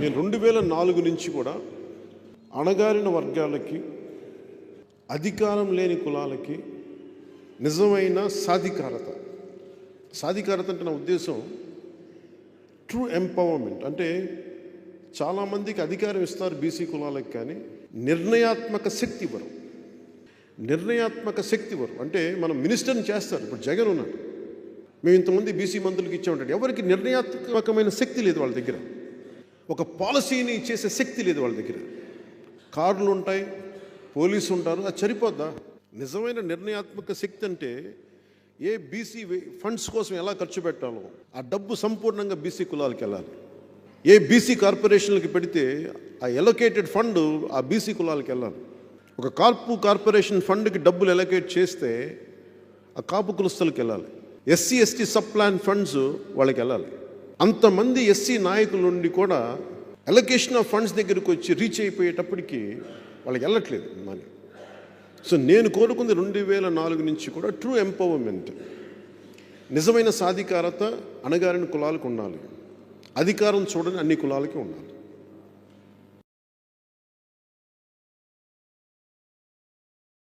నేను రెండు వేల నాలుగు నుంచి కూడా అణగారిన వర్గాలకి అధికారం లేని కులాలకి నిజమైన సాధికారత. సాధికారత అంటే నా ఉద్దేశం ట్రూ ఎంపవర్మెంట్ అంటే చాలామందికి అధికారం ఇస్తారు బీసీ కులాలకు కానీ నిర్ణయాత్మక శక్తి ఇవ్వరు. నిర్ణయాత్మక శక్తి ఇవ్వరు. అంటే మనం మినిస్టర్ని చేస్తారు. ఇప్పుడు జగన్ ఉన్నాడు. మేము ఇంతమంది బీసీ మంత్రులకు ఇచ్చామంటాడు. ఎవరికి నిర్ణయాత్మకమైన శక్తి లేదు వాళ్ళ దగ్గర. ఒక పాలసీని చేసే శక్తి లేదు వాళ్ళ దగ్గర. కార్లు ఉంటాయి పోలీసు ఉంటారు అది సరిపోద్దా? నిజమైన నిర్ణయాత్మక శక్తి అంటే ఏ బీసీ ఫండ్స్ కోసం ఎలా ఖర్చు పెట్టాలో ఆ డబ్బు సంపూర్ణంగా బీసీ కులాలకు వెళ్ళాలి. ఏ బీసీ కార్పొరేషన్లకి పెడితే ఆ ఎలొకేటెడ్ ఫండ్ ఆ బీసీ కులాలకు వెళ్ళాలి. ఒక కాల్పు కార్పొరేషన్ ఫండ్కి డబ్బులు ఎలొకేట్ చేస్తే ఆ కాపు కులస్తులకు వెళ్ళాలి. SC ST sub plan funds వాళ్ళకి వెళ్ళాలి. అంతమంది ఎస్సీ నాయకుల నుండి కూడా ఎలొకేషన్ ఆఫ్ ఫండ్స్ దగ్గరికి వచ్చి రీచ్ అయిపోయేటప్పటికి వాళ్ళకి వెళ్ళట్లేదు మనీ సో నేను కోరుకుంది రెండు వేల నాలుగు నుంచి కూడా ట్రూ ఎంపవర్మెంట్ నిజమైన సాధికారత అణగారిన కులాలకు ఉండాలి. అధికారం చూడని అన్ని కులాలకి ఉండాలి.